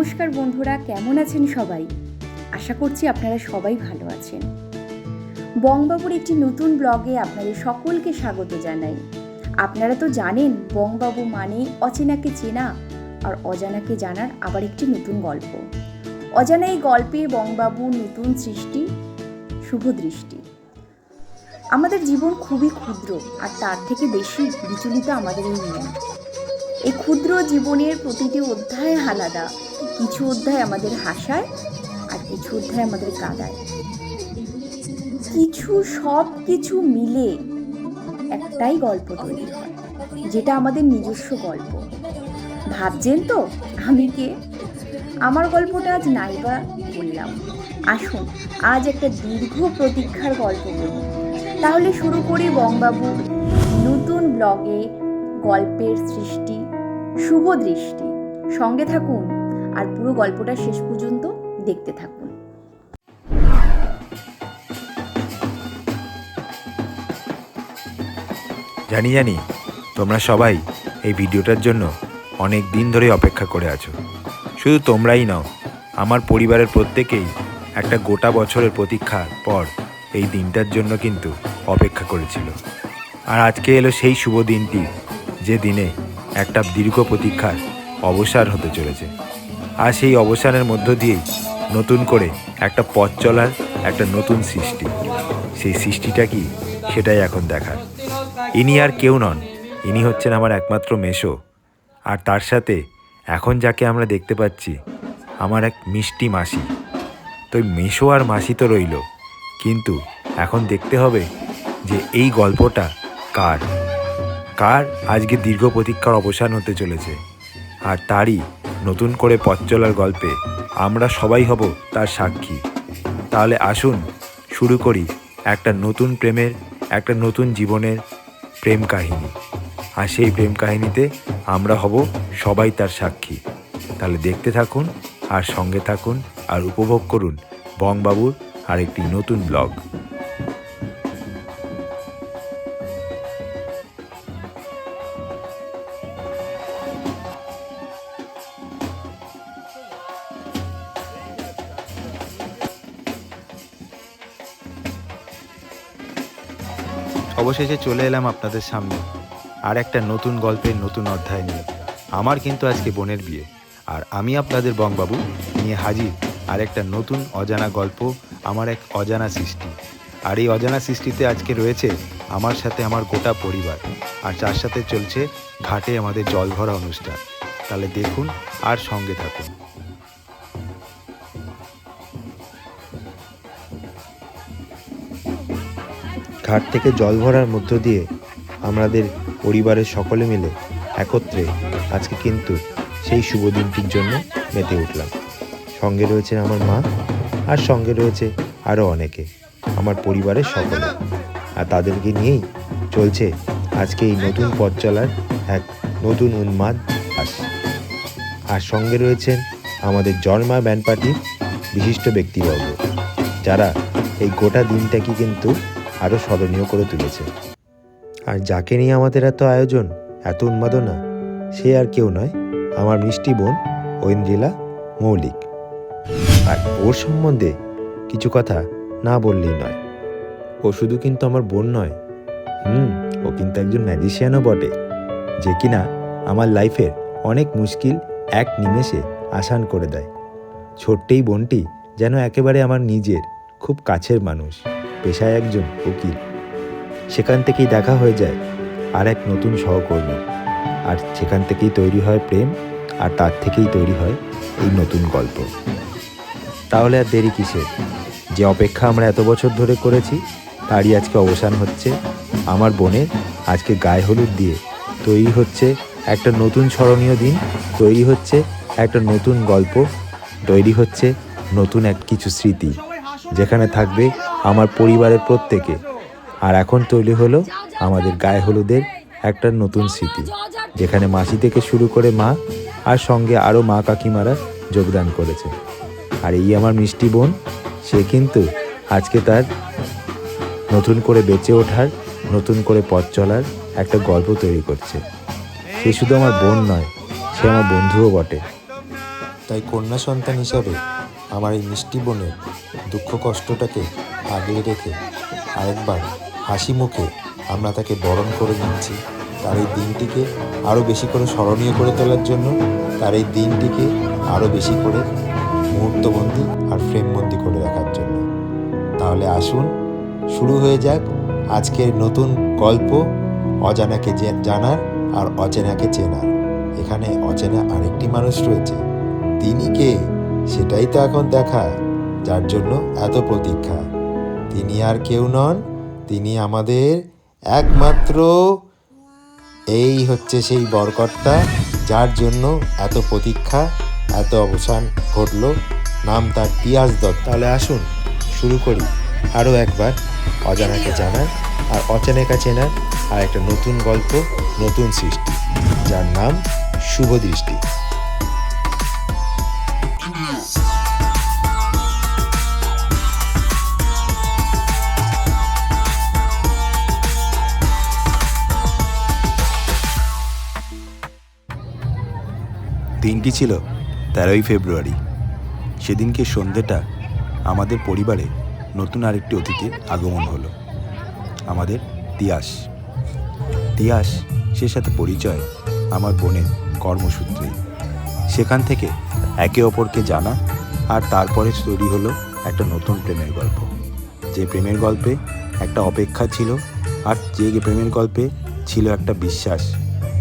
নমস্কার বন্ধুরা, কেমন আছেন সবাই? আশা করছি আপনারা সবাই ভালো আছেন। বংবাবুর একটি নতুন ব্লগে আপনাদের সকলকে স্বাগত জানাই। আপনারা তো জানেন বংবাবু মানে অচেনাকে চেনা, আর অজানাকে জানার আবার একটি নতুন গল্প। অজানা এই গল্পে বংবাবুর নতুন সৃষ্টি, শুভ দৃষ্টি। আমাদের জীবন খুবই ক্ষুদ্র, আর তার থেকে বেশি বিচলিত আমাদের এই মন এই ক্ষুদ্র জীবনের প্রতিটি অধ্যায় আলাদা। কিছু অধ্যায় আমাদের হাসায় আর কিছু অধ্যায় আমাদের কাঁদায়। কিছু সব কিছু মিলে একটাই গল্প তৈরি হয়, যেটা আমাদের নিজস্ব গল্প। ভাবছেন তো? আমি কে? আমার গল্পটা আজ নাইবা বললাম। আসুন, আজ একটা দীর্ঘ প্রতীক্ষার গল্প বলি। তাহলে শুরু করি বংবাবুর নতুন ব্লগে গল্পের সৃষ্টি। শুভ দৃষ্টি। সঙ্গে থাকুন আর পুরো গল্পটা শেষ পর্যন্ত দেখতে থাকুন। জানি জানি, তোমরা সবাই এই ভিডিওটার জন্য অনেক দিন ধরে অপেক্ষা করে আছো। শুধু তোমরাই নাও, আমার পরিবারের প্রত্যেকেই একটা গোটা বছরের প্রতীক্ষার পর এই দিনটার জন্য কিন্তু অপেক্ষা করেছিল। আর আজকে এলো সেই শুভ দিনটি, যে দিনে একটা দীর্ঘ প্রতীক্ষার অবসার হতে চলেছে। আর সেই অবসানের মধ্য দিয়েই নতুন করে একটা পথ চলার একটা নতুন সৃষ্টি। সেই সৃষ্টিটা কি সেটাই এখন দেখার। ইনি আর কেউ নন, ইনি হচ্ছেন আমার একমাত্র মেশো আর তার সাথে এখন যাকে আমরা দেখতে পাচ্ছি, আমার এক মিষ্টি মাসি। তো মেশো আর মাসি তো রইল, কিন্তু এখন দেখতে হবে যে এই গল্পটা কার। কার আজকে দীর্ঘ প্রতীক্ষার অবসান হতে চলেছে। আর তারই নতুন করে পথ চলার গল্পে আমরা সবাই হব তার সাক্ষী। তাহলে আসুন, শুরু করি একটা নতুন প্রেমের, একটা নতুন জীবনের প্রেম কাহিনী। আর সেই প্রেম কাহিনীতে আমরা হব সবাই তার সাক্ষী। তাহলে দেখতে থাকুন, আর সঙ্গে থাকুন, আর উপভোগ করুন বংবাবুর আর একটি নতুন ব্লগ। অবশেষে চলে এলাম আপনাদের সামনে। আর একটা নতুন গল্পের নতুন অধ্যায় নিয়ে। আমার কিন্তু আজকে বোনের বিয়ে। আর আমি আপনাদের বংবাবু নিয়ে হাজির আর একটা নতুন অজানা গল্প, আমার এক অজানা সৃষ্টি। আর এই অজানা সৃষ্টিতে আজকে রয়েছে আমার সাথে আমার গোটা পরিবার। আর তার সাথে চলছে ঘাটে আমাদের জল ভরা অনুষ্ঠান। তাহলে দেখুন আর সঙ্গে থাকুন। ঘাট থেকে জল ভরার মধ্য দিয়ে আমাদের পরিবারের সকলে মিলে একত্রে আজকে কিন্তু সেই শুভ দিনটির জন্য মেতে উঠলাম। সঙ্গে রয়েছে আমার মা, আর সঙ্গে রয়েছে আরও অনেকে, আমার পরিবারের সকলে। আর তাদেরকে নিয়েই চলছে আজকে এই নতুন পথ চলার এক নতুন উন্মাদ আস। আর সঙ্গে রয়েছেন আমাদের জন্মা ব্যান্ড পার্টির বিশিষ্ট ব্যক্তিবর্গ, যারা এই গোটা দিনটাকে কিন্তু আরও স্মরণীয় করে তুলেছে। আর যাকে নিয়ে আমাদের এত আয়োজন, এত উন্মাদনা, সে আর কেউ নয়, আমার মিষ্টি বোন ঐন্দ্রিলা মৌলিক। আর ওর সম্বন্ধে কিছু কথা না বললেই নয়। ও শুধু কিন্তু আমার বোন নয়। হুম, ও কিন্তু একজন ম্যাজিশিয়ানও বটে, যে কিনা আমার লাইফের অনেক মুশকিল এক নিমেষে আসান করে দেয়। ছোট্টেই বোনটি যেন একেবারে আমার নিজের, খুব কাছের মানুষ। পেশায় একজন উকিল। সেখান থেকেই দেখা হয়ে যায় আর এক নতুন সহকর্মী। আর সেখান থেকেই তৈরি হয় প্রেম, আর তার থেকেই তৈরি হয় এই নতুন গল্প। তাহলে আর দেরি কিসের? যে অপেক্ষা আমরা এত বছর ধরে করেছি, তারই আজকে অবসান হচ্ছে আমার বোনের আজকে গায়ে হলুদ দিয়ে। তৈরি হচ্ছে একটা নতুন স্মরণীয় দিন, তৈরি হচ্ছে একটা নতুন গল্প, তৈরি হচ্ছে নতুন এক কিছু স্মৃতি, যেখানে থাকবে আমার পরিবারের প্রত্যেকে। আর এখন তৈরি হলো আমাদের গায়ে হলুদের একটা নতুন স্মৃতি, যেখানে মাসি থেকে শুরু করে মা আর সঙ্গে আরও মা কাকিমারা যোগদান করেছে। আর এই আমার মিষ্টি বোন, সে কিন্তু আজকে তার নতুন করে বেঁচে ওঠার, নতুন করে পথ চলার একটা গল্প তৈরি করছে। সে শুধু আমার বোন নয়, সে আমার বন্ধুও বটে। তাই কন্যা সন্তান হিসাবে আমার এই মিষ্টি বোনের দুঃখ কষ্টটাকে আগলে রেখে আরেকবার হাসি মুখে আমরা তাকে বরণ করে নিচ্ছি। তার এই দিনটিকে আরও বেশি করে স্মরণীয় করে তোলার জন্য তার এই দিনটিকে আরও বেশি করে মুহূর্তবন্দি আর ফ্রেমবন্দি করে রাখার জন্য। তাহলে আসুন, শুরু হয়ে যাক আজকের নতুন গল্প অজানাকে জানার আর অচেনাকে চেনার। এখানে অচেনা আরেকটি মানুষ রয়েছে। তিনি কে? সেটাই তো এখন দেখা। যার জন্য এত প্রতীক্ষা। তিনি আর কেউ নন, তিনি আমাদের একমাত্র। এই হচ্ছে সেই বরকর্তা যার জন্য এত প্রতীক্ষা, এত অবসান ঘটল। নাম তার পিয়াজ দত্ত। তাহলে আসুন, শুরু করি। আরও একবার অজানাকে জানার, আর অচেনাকে চেনার, আর একটা নতুন গল্প, নতুন সৃষ্টি, যার নাম শুভ দৃষ্টি দিনটি ছিল? তেরোই ফেব্রুয়ারি। সেদিনকে সন্ধ্যেটা আমাদের পরিবারে নতুন আরেকটি অতিথির আগমন হলো। আমাদের তিয়াস। তিয়াস, সে সাথে পরিচয় আমার বোনের কর্মসূত্রে। সেখান থেকে একে অপরকে জানা আর তারপরে তৈরি হলো একটা নতুন প্রেমের গল্প। যে প্রেমের গল্পে একটা অপেক্ষা ছিল আর যে প্রেমের গল্পে ছিল একটা বিশ্বাস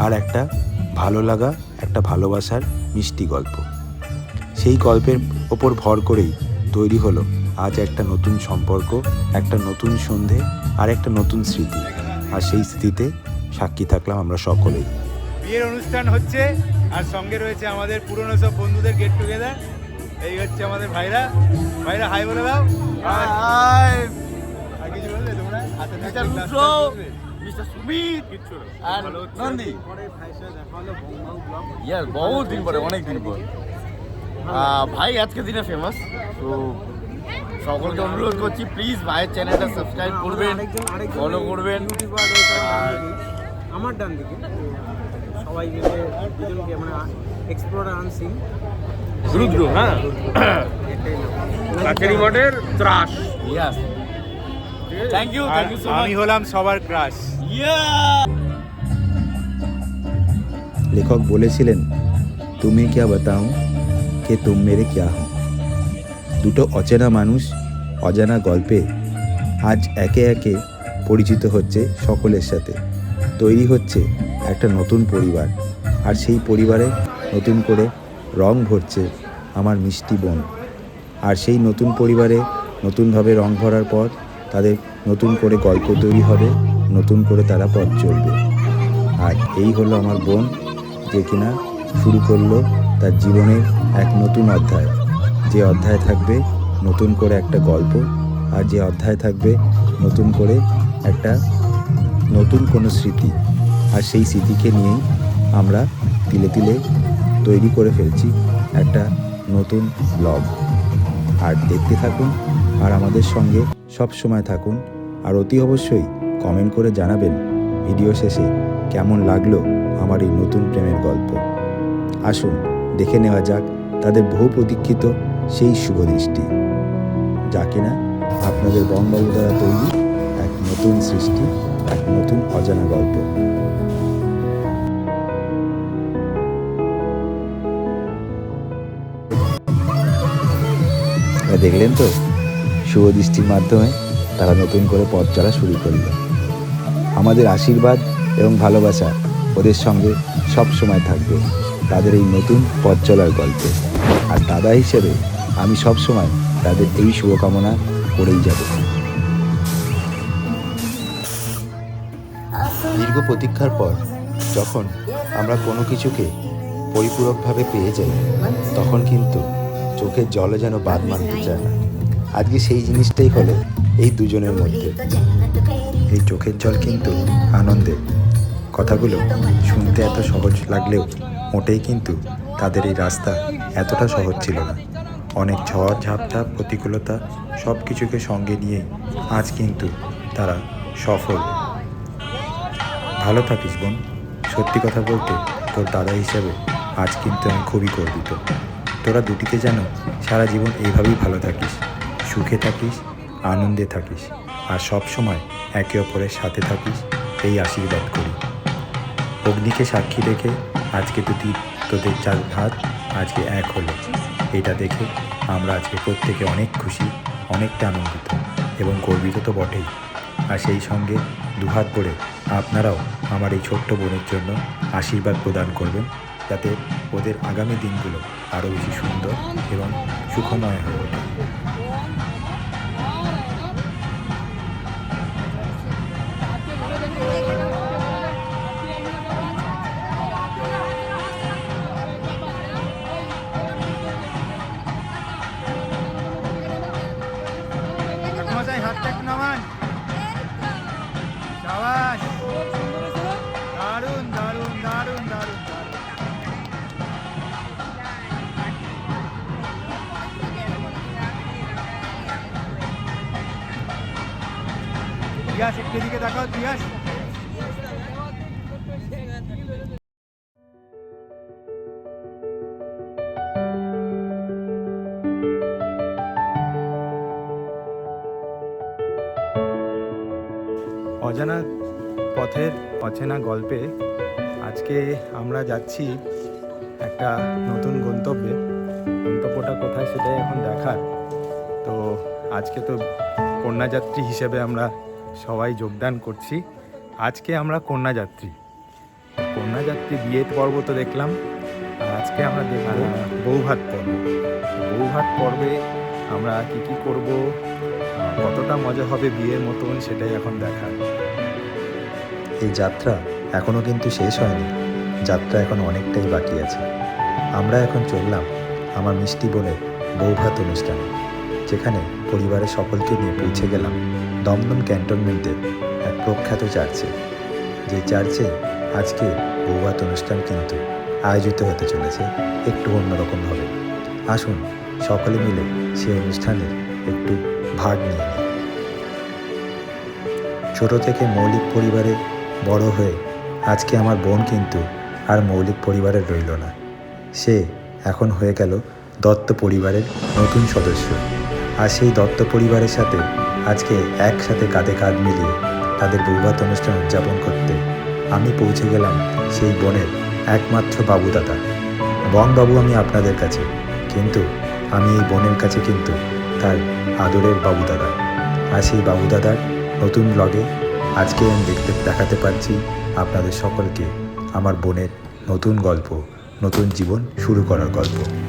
আর একটা ভালো লাগা একটা ভালোবাসার মিষ্টি গল্প। সেই গল্পের ওপর ভর করেই তৈরি হলো আজ একটা নতুন সম্পর্ক একটা নতুন সন্ধে আর একটা নতুন স্মৃতি। আর সেই স্মৃতিতে সাক্ষী থাকলাম আমরা সকলেই। বিয়ের অনুষ্ঠান হচ্ছে আর সঙ্গে রয়েছে আমাদের পুরনো সব বন্ধুদের গেট টুগেদার এই হচ্ছে আমাদের ভাইরা। ভাইরা হাই বলে দাও। হাই আর কিছু বলবে তোমরা? হাতে মিস্টার সুমিত আর নন্দী? ইয়ার বহুত দিন পরে অনেক দিন পর ভাই আজকে দিনে ফেমাস তো সকলকে অনুরোধ করছি প্লিজ ভাইয়ের চ্যানেলটা সাবস্ক্রাইব করবেন ফলো করবেন আর আমার ডান দিকে। সবাই মিলে দুজনকে মানে এক্সপ্লোর আনসিং রুদ্র হ্যাঁ। কাছেরি মঠের ত্রাস। Yes thank you thank you so much আমি হলাম সবার ক্রাশ। লেখক বলেছিলেন তুমি কে বাতাও কে তুম মেরে কে হো? দুটো অচেনা মানুষ অজানা গল্পে আজ একে একে পরিচিত হচ্ছে সকলের সাথে। তৈরি হচ্ছে একটা নতুন পরিবার। আর সেই পরিবারে নতুন করে রং ভরছে আমার মিষ্টি বোন। আর সেই নতুন পরিবারে নতুনভাবে রং ভরার পর তাদের নতুন করে গল্প তৈরি হবে, নতুন করে তারা পথ চলবে। আর এই হলো আমার বোন, যে কিনা শুরু করল তার জীবনের এক নতুন অধ্যায়। যে অধ্যায় থাকবে নতুন করে একটা গল্প, আর যে অধ্যায় থাকবে নতুন করে একটা নতুন কোনো স্মৃতি। আর সেই স্মৃতিকে নিয়েই আমরা তিলে তিলে তৈরি করে ফেলছি একটা নতুন ব্লগ আর দেখতে থাকুন আর আমাদের সঙ্গে সব সময় থাকুন আর অতি অবশ্যই কমেন্ট করে জানাবেন ভিডিও শেষে কেমন লাগল আমার এই নতুন প্রেমের গল্প। আসুন, দেখে নেওয়া যাক তাদের বহু প্রতীক্ষিত সেই শুভ দৃষ্টি। যা কিনা আপনাদের বঙ্গবাবু দ্বারা তৈরি এক নতুন সৃষ্টি, এক নতুন অজানা গল্প। দেখলেন তো? শুভ দৃষ্টির মাধ্যমে তারা নতুন করে পথ চলা শুরু করল। আমাদের আশীর্বাদ এবং ভালোবাসা ওদের সঙ্গে সব সময় থাকবে। তাদের এই নতুন পথ চলার গল্পে। আর দাদা হিসেবে আমি সব সময় তাদের এই শুভকামনা করেই যাব। দীর্ঘ প্রতীক্ষার পর যখন আমরা কোনো কিছুকে পরিপূরকভাবে পেয়ে যাই, তখন কিন্তু চোখের জলে যেন বাদ মানতে চায় না। আজকে সেই জিনিসটাই হলো এই দুজনের মধ্যে। এই চোখের জল কিন্তু আনন্দের কথাগুলো শুনতে এত সহজ লাগলেও মোটেই কিন্তু তাদের এই রাস্তা এতটা সহজ ছিল না। অনেক ঝড় ঝাপটা প্রতিকূলতা সব কিছুকে সঙ্গে নিয়ে আজ কিন্তু তারা সফল। ভালো থাকিস বোন। সত্যি কথা বলতে তোর দাদা হিসেবে আজ কিন্তু আমি খুবই গর্বিত। তোরা দুটিতে যেন সারা জীবন এইভাবেই ভালো থাকিস। সুখে থাকিস, আনন্দে থাকিস, আর সব সময় একে অপরের সাথে থাকিস, এই আশীর্বাদ করি। অগ্নিকে সাক্ষী রেখে আজকে দুটি তোদের চার ভাত আজকে এক হলো। এটা দেখে আমরা আজকে প্রত্যেকে অনেক খুশি, অনেকটা আনন্দিত এবং গর্বিত তো বটেই। আর সেই সঙ্গে দুহাত ভরে আপনারাও আমার এই ছোট্ট বোনের জন্য আশীর্বাদ প্রদান করবেন, যাতে ওদের আগামী দিনগুলো আরও বেশি সুন্দর এবং সুখময় হয়ে ওঠে। অজানা পথের অচেনা গল্পে আজকে আমরা যাচ্ছি একটা নতুন গন্তব্যে। গন্তব্যটা কোথায় সেটাই এখন দেখার। তো আজকে তো কন্যাযাত্রী হিসেবে আমরা সবাই যোগদান করছি। আজকে আমরা কন্যাযাত্রী। কন্যাযাত্রী বিয়ের পর্ব তো দেখলাম। আর আজকে আমরা দেখব বৌভাত পর্ব। বৌভাত পর্বে আমরা কি কি করব, কতটা মজা হবে বিয়ের মতন সেটাই এখন দেখার। এই যাত্রা এখনও কিন্তু শেষ হয়নি। যাত্রা এখন অনেকটাই বাকি আছে। আমরা এখন চললাম আমার মিষ্টি বোনের বৌভাত অনুষ্ঠানে, যেখানে পরিবারের সকলকে নিয়ে পৌঁছে গেলাম দমদম ক্যান্টনমেন্টের এক প্রখ্যাত চার্চে। যে চার্চে আজকে বৌভাত অনুষ্ঠান কিন্তু আয়োজিত হতে চলেছে, একটু অন্যরকমভাবে আসুন সকলে মিলে সেই অনুষ্ঠানের একটু ভাগ নিয়ে নিই। ছোট থেকে মৌলিক পরিবারে বড় হয়ে আজকে আমার বোন কিন্তু আর মৌলিক পরিবারের রইল না। সে এখন হয়ে গেল দত্ত পরিবারের নতুন সদস্য। আর সেই দত্ত পরিবারের সাথে আজকে একসাথে কাঁধে কাঁধ মিলিয়ে তাদের বৌভাত অনুষ্ঠান উদযাপন করতে আমি পৌঁছে গেলাম সেই বোনের একমাত্র বাবু দাদা। বন বাবু আমি আপনাদের কাছে, কিন্তু আমি এই বোনের কাছে কিন্তু তার আদরের বাবু দাদা। আর সেই বাবু দাদার নতুন ব্লগে আজকে আমি দেখতে দেখাতে পারছি আপনাদের সকলকে আমার বোনের নতুন গল্প, নতুন জীবন শুরু করার গল্প।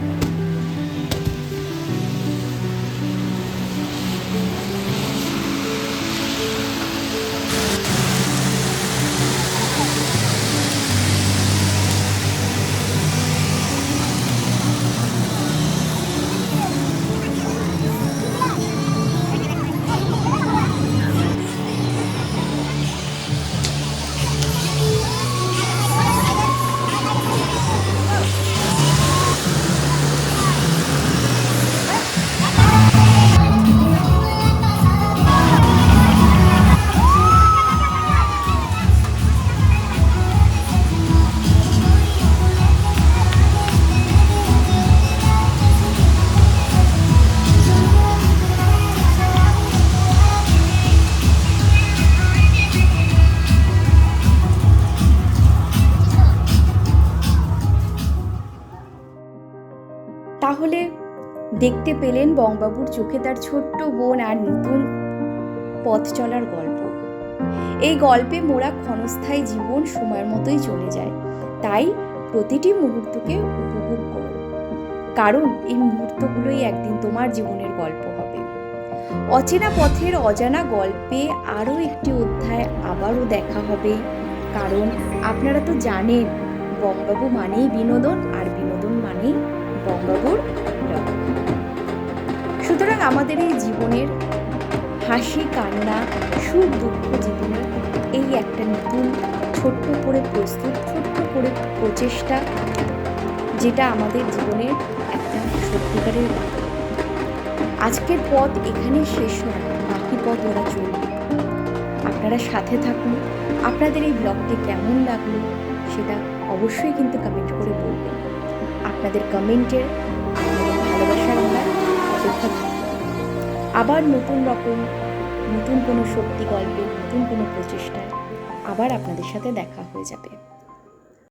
দেখতে পেলেন বংবাবুর চোখে তার ছোট্ট বোন আর নতুন পথ চলার গল্প। এই গল্পে মোরা ক্ষণস্থায়ী জীবন সময়ের মতোই চলে যায়। তাই প্রতিটি মুহূর্তকে উপভোগ করো। কারণ এই মুহূর্তগুলোই একদিন তোমার জীবনের গল্প হবে। অচেনা পথের অজানা গল্পে আরও একটি অধ্যায় আবারও দেখা হবে। কারণ আপনারা তো জানেন, বঙ্গবাবু মানেই বিনোদন আর বিনোদন মানেই বঙ্গবুর ব্লগ সুতরাং আমাদের এই জীবনের হাসি, কান্না, সুখ, দুঃখ জীবনের এই একটা নতুন, ছোট্ট করে প্রস্তুত, ছোট্ট করে প্রচেষ্টা, যেটা আমাদের জীবনের একটা সত্যিকারের আজকের পথ এখানে শেষ নয়, বাকি পথ ওরা চলবে। আপনারা সাথে থাকুন। আপনাদের এই ব্লগটি কেমন লাগল, সেটা অবশ্যই কিন্তু কমেন্ট করে বলবেন। আপনাদের কমেন্টের আবার নতুন রকম, নতুন কোনো শক্তি গল্পে, নতুন কোনো প্রচেষ্টায় আবার আপনাদের সাথে দেখা হয়ে যাবে।